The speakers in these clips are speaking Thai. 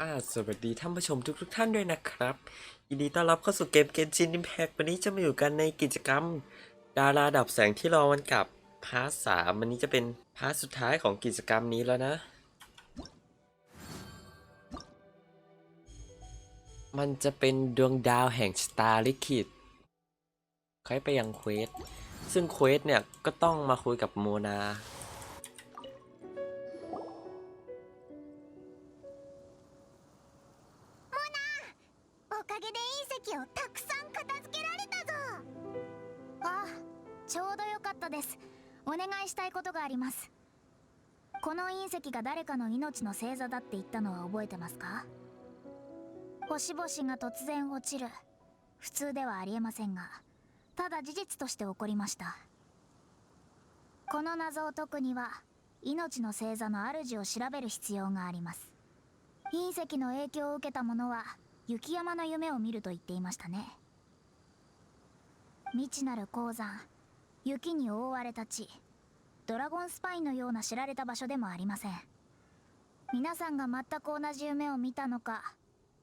อ่าสวัสดีท่านผู้ชมทุกทุกๆท่านด้วยนะครับยินดีต้อนรับเข้าสู่เกมเกนชิน i ิมแพ t วันนี้จะมาอยู่กันในกิจกรรม ดาราดับแสงที่รอวันกลับพาร์ทสามวันนี้จะเป็นพาร์ทสุดท้ายของกิจกรรมนี้แล้วนะ มันจะเป็นดวงดาวแห่งชะตาร์ลิขิตคล้ายไปยังเควสซึ่งเควสเนี่ยก็ต้องมาคุยกับโมนา お願いしたいことがあります。この隕石が誰かの命の星座だって言ったのは覚えてますか？星々が突然落ちる。普通ではありえませんがただ事実として起こりました。この謎を解くには命の星座の主を調べる必要があります。隕石の影響を受けた者は雪山の夢を見ると言っていましたね。未知なる鉱山雪に覆われた地ドラゴンスパイのような知られた場所でもありません。皆さんが全く同じ夢を見たのか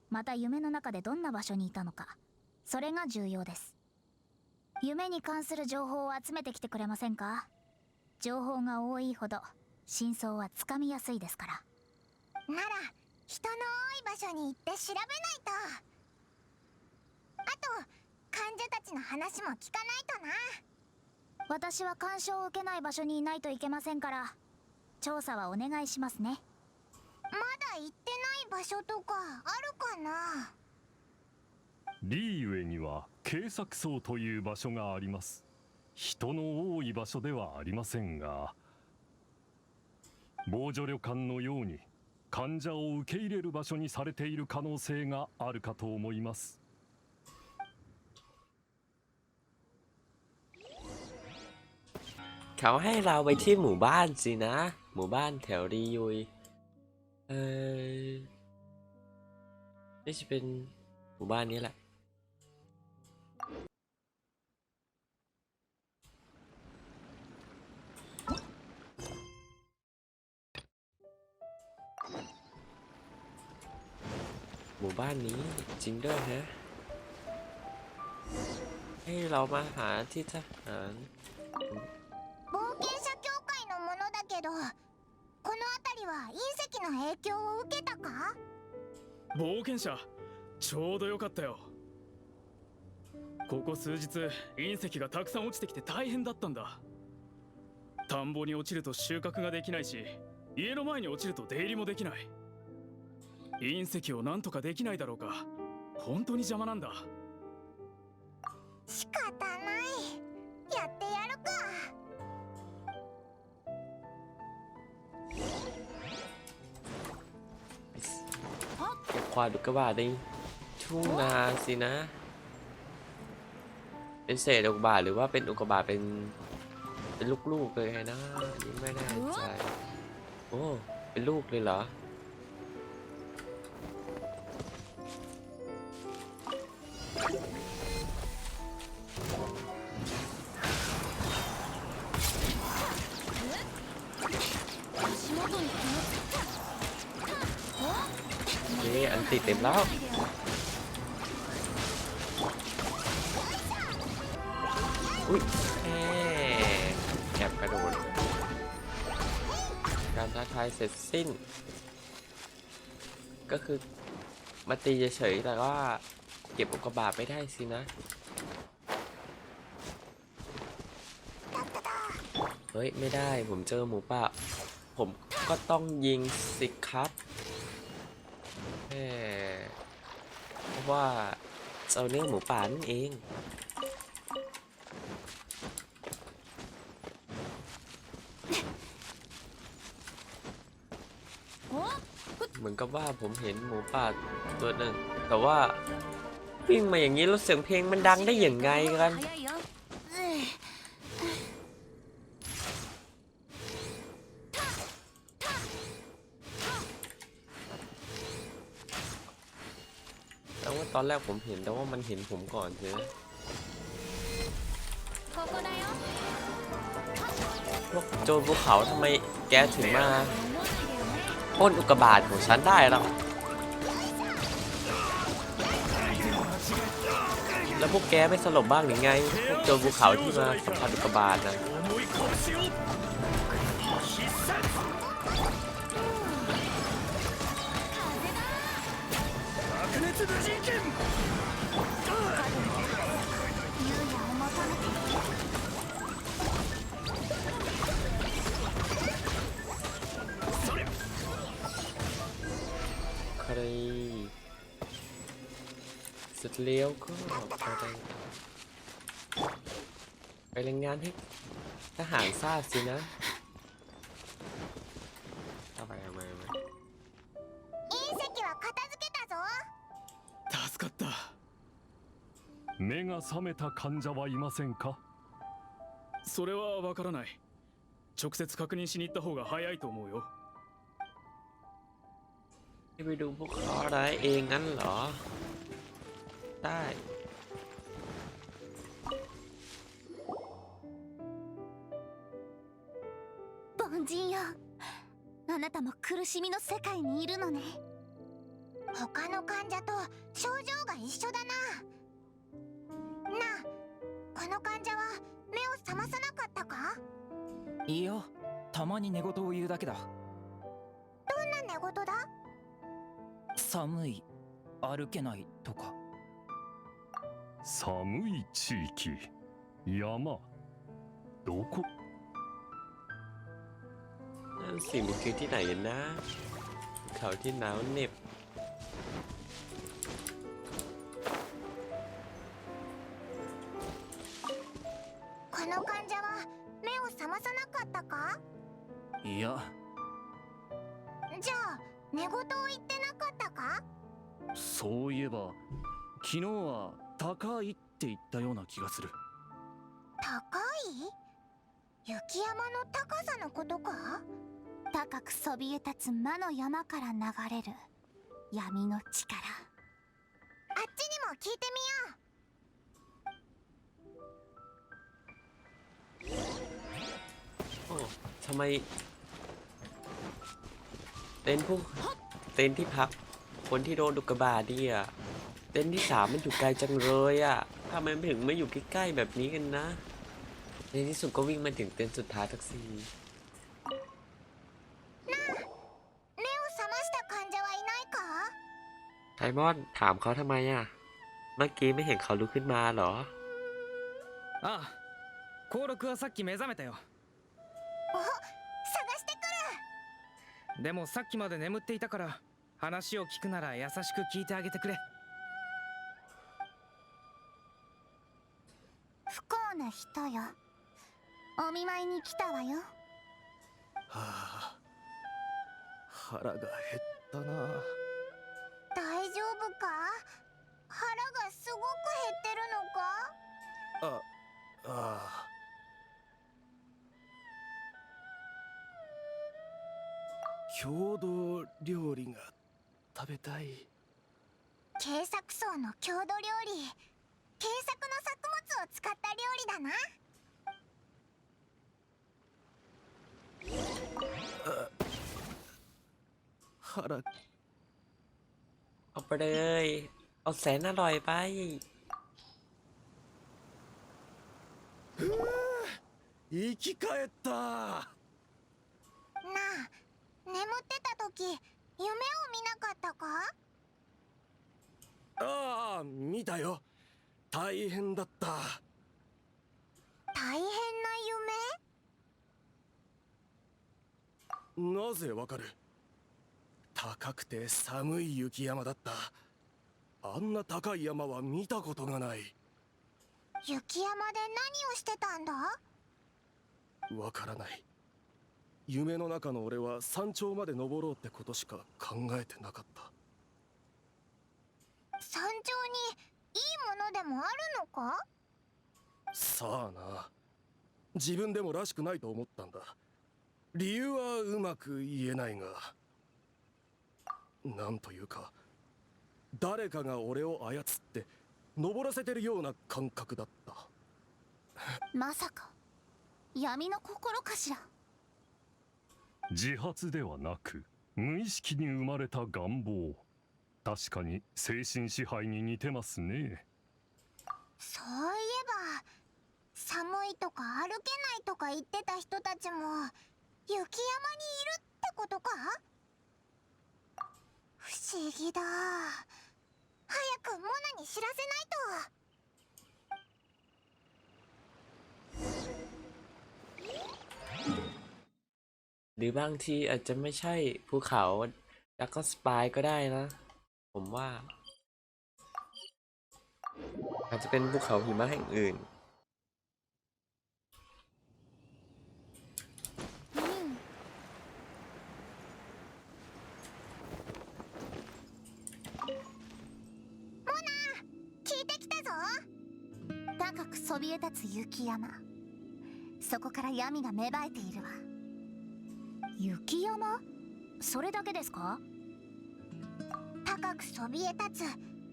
また夢の中でどんな場所にいたのかそれが重要です。夢に関する情報を集めてきてくれませんか？情報が多いほど真相はつかみやすいですから。なら人の多い場所に行って調べないと。あと患者たちの話も聞かないとな。私は干渉を受けない場所にいないといけませんから調査はお願いしますね。まだ行ってない場所とかあるかな？リーウェには警察層という場所があります。人の多い場所ではありませんが防除旅館のように患者を受け入れる場所にされている可能性があるかと思います เขาให้เราไปที่หมู่บ้านสินะ หมู่บ้านแถวรียุย เออนี่จะเป็นหมู่บ้านนี้แหละ หมู่บ้านนี้จริงด้วยฮะ ให้เรามาหาที่ทหาร けどこの辺りは隕石の影響を受けたか？冒険者ちょうどよかったよ。ここ数日隕石がたくさん落ちてきて大変だったんだ。田んぼに落ちると収穫ができないし家の前に落ちると出入りもできない。隕石をなんとかできないだろうか本当に邪魔なんだ。仕方ない。やってやるか เก็บควาดอุกกาบาตในทุ่งนาสินะ เป็นเศษอุกกาบาตหรือว่าเป็นอุกกาบาตเป็นเป็นลูกๆเลยนะอันนี่ไม่แน่ใจโอ้เป็นลูกเลยเหรอ อันติดเต็มแล้วอุ้ยแแอบกระโดด การท้าทายเสร็จสิ้น ก็คือมาตีเฉยๆแต่ว่าเก็บอุกกาบาตไม่ได้สินะ เฮ้ย ไม่ได้ผมเจอหมูป่า ผมก็ต้องยิงสิครับแหมเพ ราะว่าเราเนื้อหมูป่านั่นเอง เหมือนกับว่าผมเห็นหมูป่าตัวหนึ่ง แต่ว่าวิ่งมาอย่างนี้แล้วเสียงเพลงมันดังได้อย่างไงกัน ตอนแรกผมเห็นแต่ว่ามันเห็นผมก่อนเฉยพวกโจรภูเขาทำไมแกถึงมาพ่นอุกกาบาตของฉันได้แล้วแล้วพวกแกไม่สลบบ้างหรือไง พวกโจรภูเขาที่มาสัมผัสอุกกาบาตนะ ดเลี้ยวก็ไปได้ไปรายงานให้ทหารทราบสินะเอาไปเอาไปเอาไป 隕石は片付けたぞ助かった目が覚めた患者はいませんかそれはわからない直接確認しに行った方が早いと思うよ ให้ไปดูพวกเขาอะไรเองงั้นเหรอ ได้凡人よ。あなたも苦しみの世界にいるのね。他の患者と症状が一緒だな。なあこの患者は目を覚まさなかったか？いいよ。たまに寝言を言うだけだ。どんな寝言だ？寒い歩けないとか寒い地域山どこ นั่นสิมันคือที่ไหนกันนะภูเขาที่หนาวเหน็บ つ魔の山から流れる闇の力あっちにも聞いてみよう โอ้ทำไม เต็นท์พวกเต็นท์ที่พัก คนที่โดนดุกกาบาตนี่อ่ะ เต็นท์ที่สามมันอยู่ไกลจังเลยอ่ะทำไมมันถึงไม่อยู่ใกล้ๆแบบนี้กันนะ ในที่สุดก็วิ่งมาถึงเต็นท์สุดท้ายทักที ไทมอนถามเขาทำไมอ่ะ เมื่อกี้ไม่เห็นเขาลุกขึ้นมาเหรอ ああ登録はさっき目覚めたよお探してくでもさっきまで眠っていたから話を聞くなら優しく聞いてあげてくれる不幸な人よお見舞いに来たわよはあ腹が減ったな大 あああ郷土料理が食べたい警作層の郷土料理警作の作物を使った料理だな腹 เอาไปเลย เอาแสนอร่อยไป 生き返った。なあ眠ってた時夢を見なかったか？ああ見たよ。大変だった。大変ななぜわかる？高くて寒い雪山だった。あんな高い山は見たことがない。夢雪山で何をしてたんだ？わからない。夢の中の俺は山頂まで登ろうってことしか考えてなかった。山頂にいいものでもあるのか？さあな。自分でもらしくないと思ったんだ。理由はうまく言えないが。なんというか誰かが俺を操って登らせてるような感覚だった。まさか。闇の心かしら。自発ではなく無意識に生まれた願望。確かに精神支配に似てますね。そういえば寒いとか歩けないとか言ってた人たちも雪山にいるってことか？不思議だ。早くモナに知らせないとหรือบางทีอาจจะไม่ใช่ภูเขาแล้วก็สปายก็ได้นะ ผมว่า อาจจะเป็นภูเขาหิมะแห่งอื่น そびえ立つ雪山そこから闇が芽生えているわ雪山それだけですか高くそびえ立つ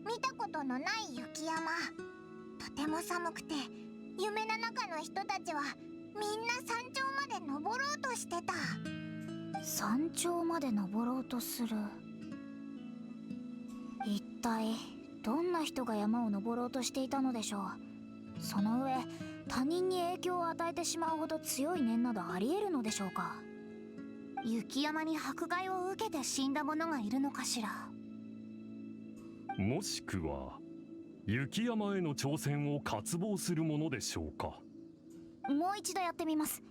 見たことのない雪山とても寒くて夢の中の人たちはみんな山頂まで登ろうとしてた山頂まで登ろうとする一体どんな人が山を登ろうとしていたのでしょうその上他人に影響を与えてしまうほど強い念などありえるのでしょうか？雪山に迫害を受けて死んだ者がいるのかしら？もしくは雪山への挑戦を渇望するものでしょうか？もう一度やってみます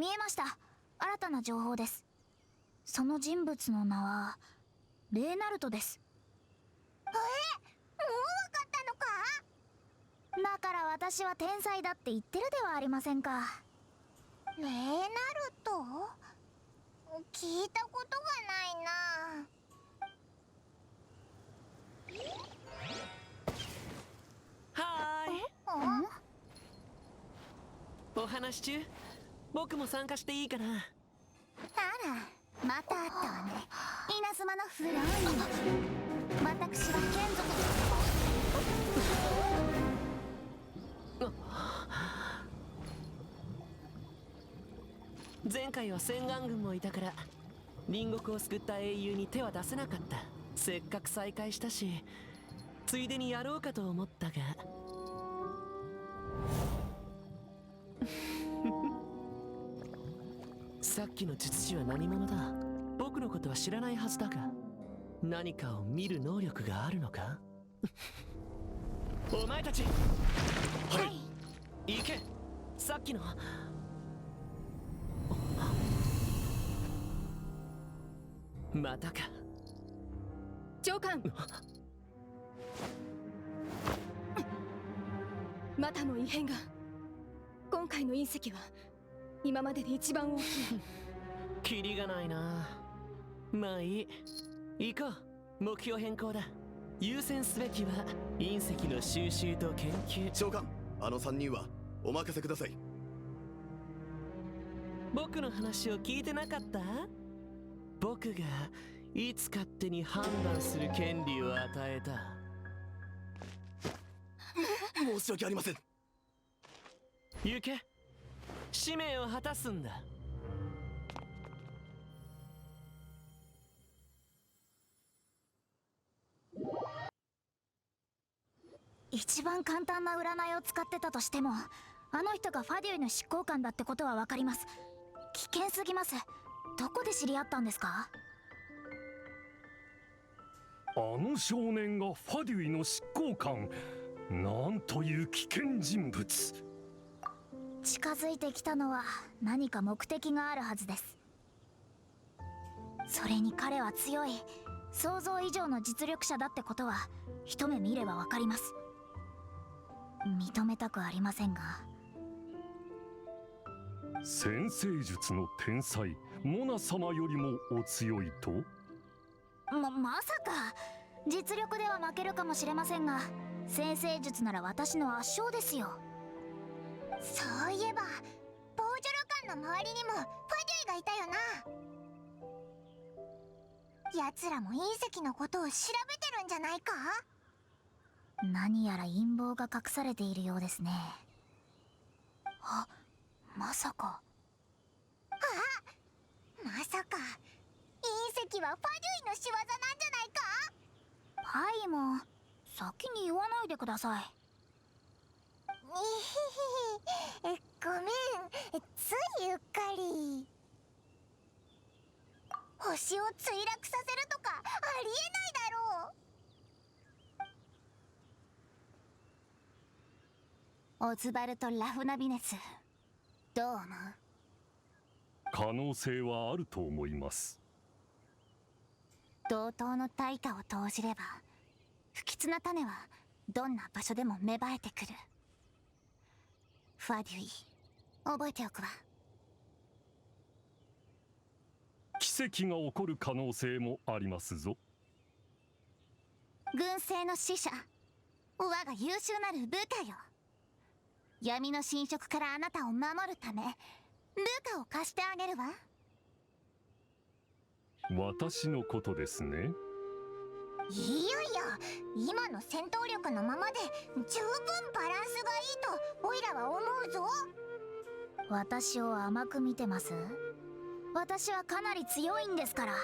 見えました。新たな情報です。その人物の名はレーナルトです。えもう分かったのか？だから私は天才だって言ってるではありませんか。レーナルト？聞いたことがないな。はーいあお話中？僕も参加していいかな？あらまた会ったわね。稲妻のフローニ私は眷属前回は洗顔軍もいたから隣国を救った英雄に手は出せなかった。せっかく再会したしついでにやろうかと思ったがさっきの術師は何者だ？僕のことは知らないはずだが何かを見る能力があるのか？お前たちはい。行け。さっきの。またか。長官。またも異変が。今回の隕石は今までで一番大きい。キリがないな。まあいい。行こう。目標変更だ。優先すべきは隕石の収集と研究。長官あの3人はお任せください。僕の話を聞いてなかった？僕がいつ勝手に判断する権利を与えた。申し訳ありません。行け使命を果たすんだ。一番簡単な占いを使ってたとしてもあの人がファデュイの執行官だってことはわかります。危険すぎます。どこで知り合ったんですか？あの少年がファデュイの執行官。なんという危険人物近づいてきたのは何か目的があるはずです。それに彼は強い想像以上の実力者だってことは一目見ればわかります。認めたくありませんが。先生術の天才モナ様よりもお強いと？ままさか。実力では負けるかもしれませんが先生術なら私の圧勝ですよそういえばボージョロ館の周りにもファデュイがいたよな。奴らも隕石のことを調べてるんじゃないか？何やら陰謀が隠されているようですね。あまさか。あまさか。隕石はファデュイの仕業なんじゃないか？パイも先に言わないでください。ごめん。ついうっかり。星を墜落させるとかありえないだろう。オズバルト・ラフナビネス。どう思う？可能性はあると思います。同等の対価を投じれば不吉な種はどんな場所でも芽生えてくるファデュイ覚えておくわ。奇跡が起こる可能性もありますぞ。軍政の使者。我が優秀なる部下よ。闇の侵食からあなたを守るため部下を貸してあげるわ。私のことですねいやいや今の戦闘力のままで十分バランスがいいとオイラは思うぞ。私を甘く見てます。私はかなり強いんですから。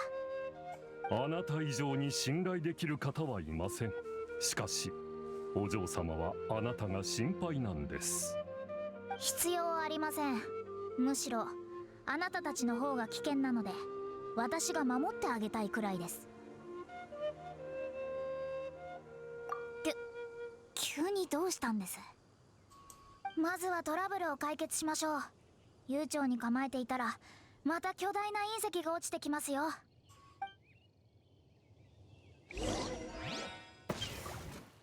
あなた以上に信頼できる方はいません。しかしお嬢様はあなたが心配なんです。必要ありません。むしろあなたたちの方が危険なので私が守ってあげたいくらいですにどうしたんですまずはトラブルを解決しましょう悠長に構えていたらまた巨大な隕石が落ちてきますよ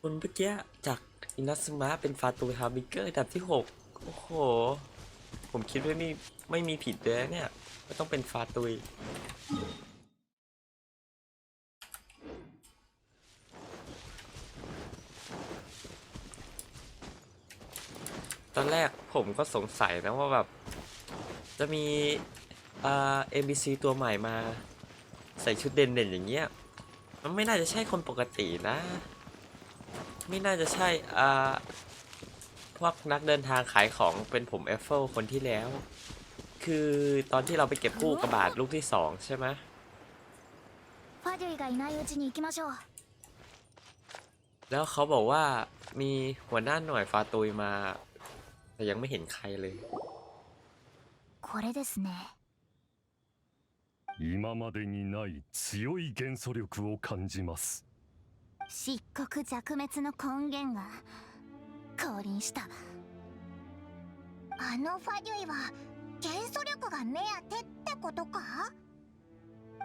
คนเมื่อกี้จากอินาซึมะเป็นฟาตูฮาบิเกอร์อันดับที่ 6 โอ้โห ผมคิดว่าไม่ไม่มีผิดเลยนะเนี่ยก็ต้องเป็นฟาตุย ตอนแรกผมก็สงสัยนะว่าแบบ จะมีอ่า NPC ตัวใหม่มา ใส่ชุดเด่นๆอย่างเงี้ย มันไม่น่าจะใช่คนปกตินะ ไม่น่าจะใช่ อ่า พวกนักเดินทางขายของเป็นผมแอฟเฟิลคนที่แล้ว คือตอนที่เราไปเก็บกู้กระบาดลูกที่สองใช่ไหม ファデュイがいないうちに行きましょう แล้วเขาบอกว่ามีหัวหน้าหน่วยฟาตุยมา แต่ยังไม่เห็นใครเลย これですね今までにない強い元素力を感じます漆黒弱滅の根源が降臨したわあのファデュイは元素力が目当てってことか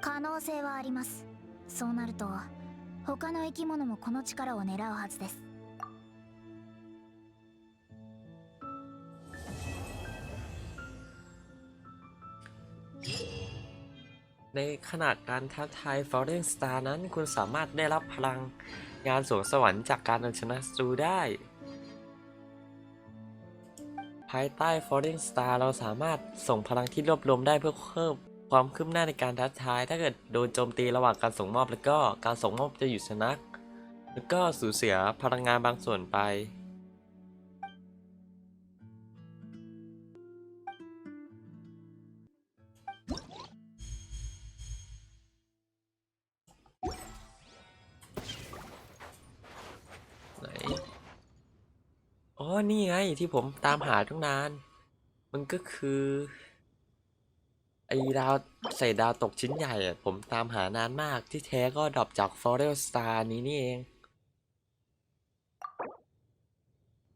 可能性はありますそうなると他の生き物もこの力を狙うはずです ในขณะการท้าทาย Falling Star นั้นคุณสามารถได้รับพลังงานสวงสวรรค์จากการเอาชนะศัตรูได้ ภายใต้ Falling Star เราสามารถส่งพลังที่รวบรวมได้เพื่อเพิ่มความคืบหน้าในการท้าทาย ถ้าเกิดโดนโจมตีระหว่างการส่งมอบแล้วก็การส่งมอบจะหยุดชะนัก แล้วก็สูญเสียพลังงานบางส่วนไป นี่ไงที่ผมตามหาตั้งนาน มันก็คือไอ้ดาวใส่ดาวตกชิ้นใหญ่อะผมตามหานานมากที่แท้ก็ดรอปจาก f o r e l Star นี้นี่เอง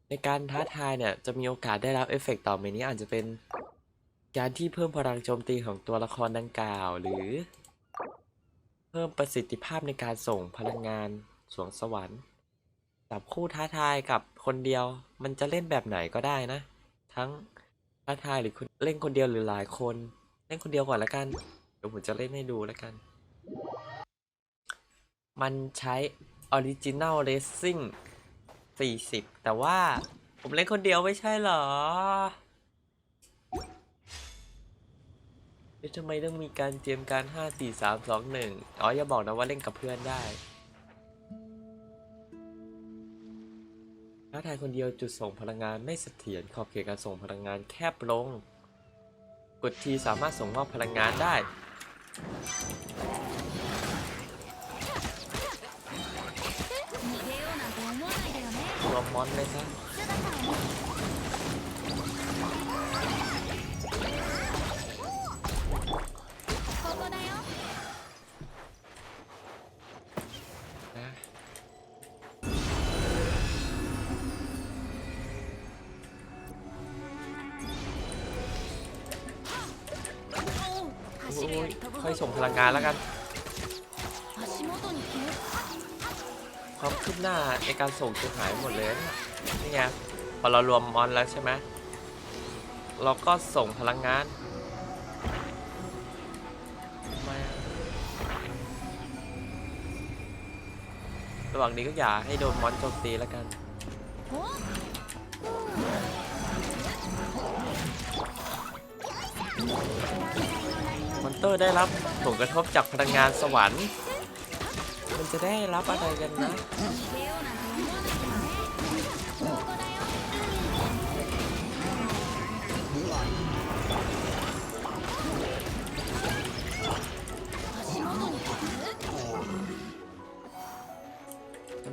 ในการท้าทายเนี่ย จะมีโอกาสได้รับเอฟเฟกต์ต่อไปนี้อาจจะเป็นการที่เพิ่มพลังโจมตีของตัวละครดังกล่าว หรือ เพิ่มประสิทธิภาพในการส่งพลังงานสวงสวรรค์ จับคู่ท้าทายกับคนเดียว มันจะเล่นแบบไหนก็ได้นะ ทั้งท้าทายหรือเล่นคนเดียวหรือหลายคน เล่นคนเดียวก่อนละกัน เดี๋ยวผมจะเล่นให้ดูละกัน มันใช้ Original Racing 40 แต่ว่าผมเล่นคนเดียวไม่ใช่เหรอทำไมต้องมีการเตรียมการ 5 4 3 2 1 อ๋อ อย่าบอกนะว่าเล่นกับเพื่อนได้ ท้าทายคนเดียวจุดส่งพลังงานไม่เสถียรขอบเขตการส่งพลังงานแคบลง กดทีสามารถส่งมอบพลังงานได้ รวมมอนเลยครับ ส่งพลังงานแล้วกันความคืบหน้าในการส่งจะหายหมดเลยนี่ไงพอเรารวมมอนแล้วใช่ไหมเราก็ส่งพลังงานระหว่างนี้ก็อย่าให้โดนมอนโจมตีแล้วกัน ตอร์ได้รับผลกระทบจากพลังงานสวรรค์ มันจะได้รับอะไรกันนะ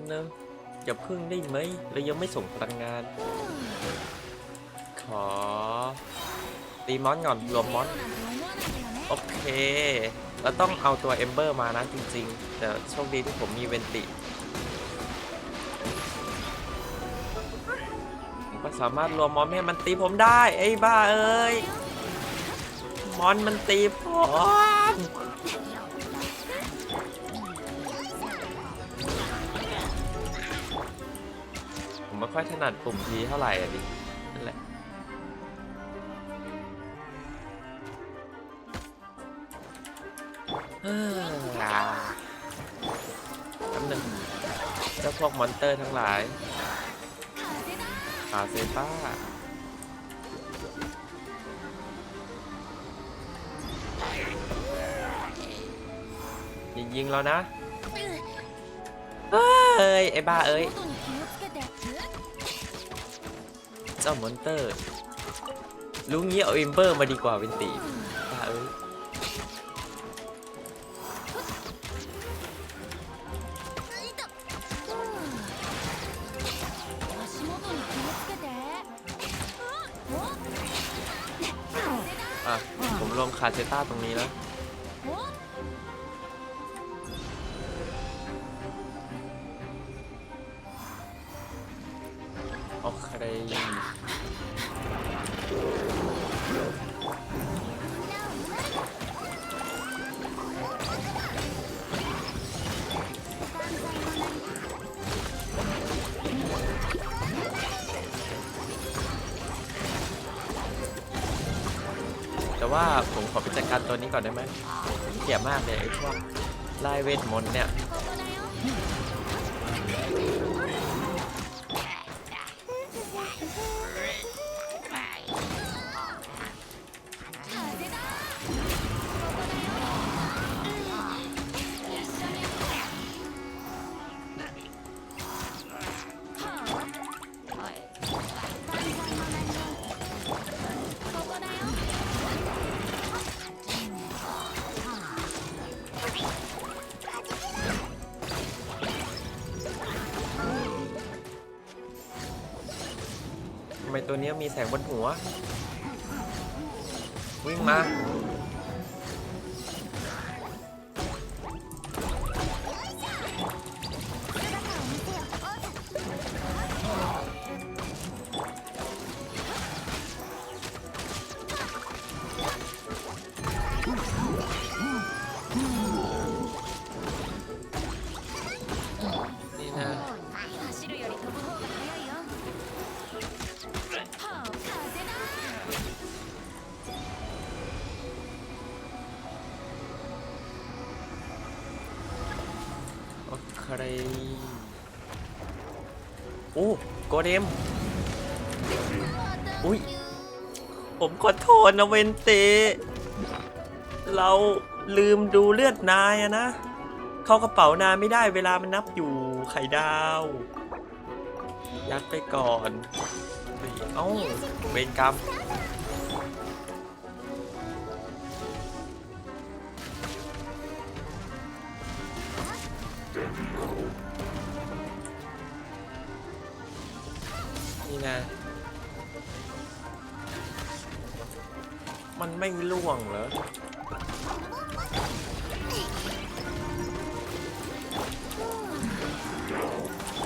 เนิ่มอย่าพึ่งได้ไหมเรายังไม่ส่งพลังงาน ขอตีมอนก่อนรวมมอน โอเค เราต้องเอาตัวเอมเบอร์มานะจริงๆ แต่โชคดีที่ผมมีเวนติผมก็สามารถรวมมอนให้มันตีผมได้ ไอ้บ้าเอ้ย มอนมันตีผมผมไม่ค่อยถนัดปุ่มทีเท่าไหร่อะดิ ออาน้ำหนึ่งเจ้าพวกมอนเตอร์ทั้งหลายหาเซต้าอย่ายิงเรานะ เอ้ย ไอ้บ้าเอ้ย เจ้ามอนเตอร์ ลุงเงี้ยเอาอิมเบอร์มาดีกว่าเวนตี เซต้าตรงนี้แล้ว ว่าผมขอไปจัดการตัวนี้ก่อนได้ไหมเกลียดมากเลยไอ้พวกไล่เวทมนต์เนี่ยำไมตัวนี้มีแสงบนหัว วิ่งมา เดม อุ้ย ผมขอโทษนะเวนเต เราลืมดูเลือดนายอะนะ เข้ากระเป๋านายไม่ได้เวลามันนับอยู่ไข่ดาว ยัดไปก่อน เอ้าเวรกรรม นี่นะ มันไม่ล่วงเหรอ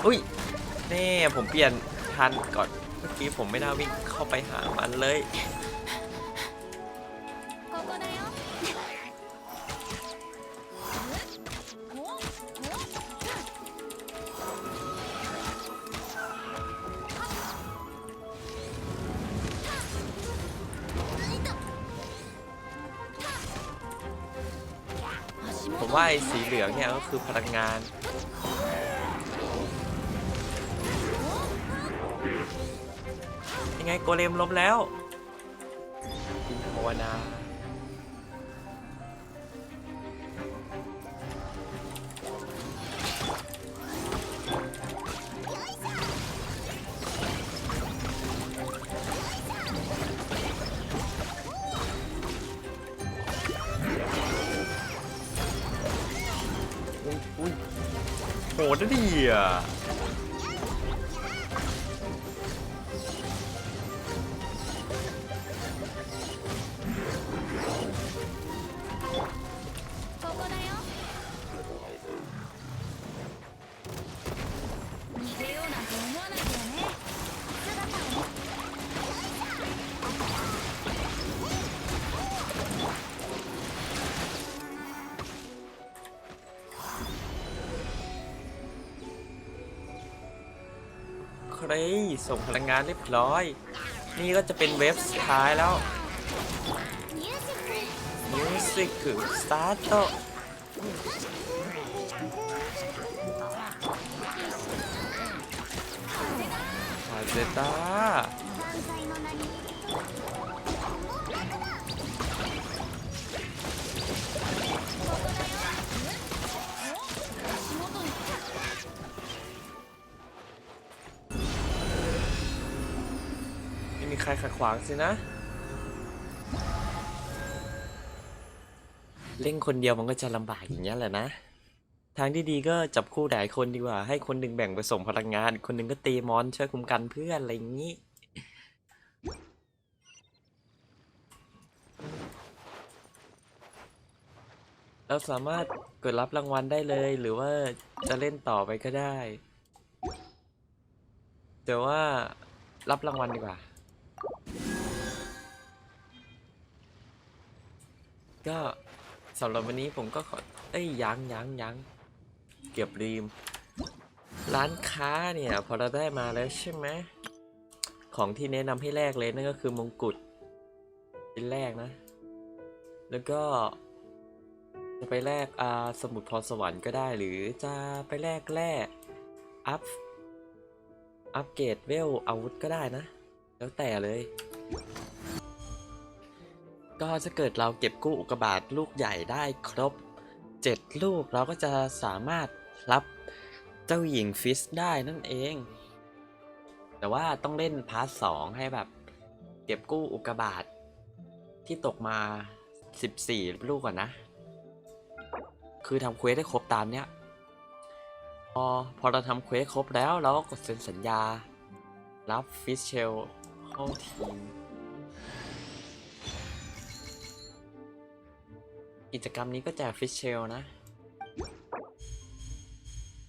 อุ้ยแน่ผมเปลี่ยนทันก่อน เมื่อกี้ผมไม่น่าวิ่งเข้าไปหามันเลย ผมว่าไอ้สีเหลืองเนี่ยก็คือพลังงาน ยังไงโกเลมล้มแล้วกินภาวนา เลยส่งพลังงานเรียบร้อย นี่ก็จะเป็นเว็บสุดท้ายแล้วมิวสิกสตาร์ทฮาเซต้า ใครขัดขวางสินะ เล่นคนเดียวมันก็จะลำบากอย่างนี้ยแหละนะ ทางที่ดีก็จับคู่หลายคนดีกว่า ให้คนหนึ่งแบ่งไปส่งพลังงาน คนหนึ่งก็ตีมอนช่วยคุ้มกันเพื่อนอะไรอย่างนี้เราสามารถกดรับรางวัลได้เลย หรือว่าจะเล่นต่อไปก็ได้ แต่ว่ารับรางวัลดีกว่า ก็สำหรับวันนี้ผมก็ขอ เอ้ยยังยังยังเกือบลืมร้านค้าเนี่ย พอเราได้มาแล้วใช่ไหมของที่แนะนำให้แลกเลยนั่นก็คือมงกุฎเป็นแรกนะ แล้วก็ จะไปแลกอาสมุดพรสวรรค์ก็ได้หรือจะไปแลกแร่อัพอัปเกรดเวลอาวุธก็ได้นะ แล้วแต่เลย ก็ถ้าเกิดเราเก็บกู้อุกกาบาตลูกใหญ่ได้ครบ 7 ลูกเราก็จะสามารถรับเจ้าหญิงฟิสได้นั่นเอง แต่ว่าต้องเล่นพาร์ทสองให้แบบ เก็บกู้อุกกาบาตที่ตกมา 14 ลูกก่อนนะ คือทำเควสได้ครบตามเนี้ย พอพอเราทำเควสครบแล้วเราก็กดเซ็นสัญญา รับฟิชเชล เข้าทีม กิจกรรมนี้ก็แจกฟิชเชลนะ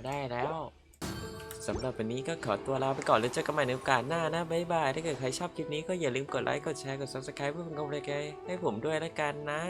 ได้แล้วสำหรับวันนี้ก็ขอตัวลาไปก่อนแล้วเจอกันใหม่ในโอกาสหน้านะบ๊ายบาย ถ้าเกิดใครชอบคลิปนี้ก็อย่าลืมกดไลค์ กดแชร์ กด subscribe เพื่อเป็นกำลังใจให้ผมด้วยล้วกันนะ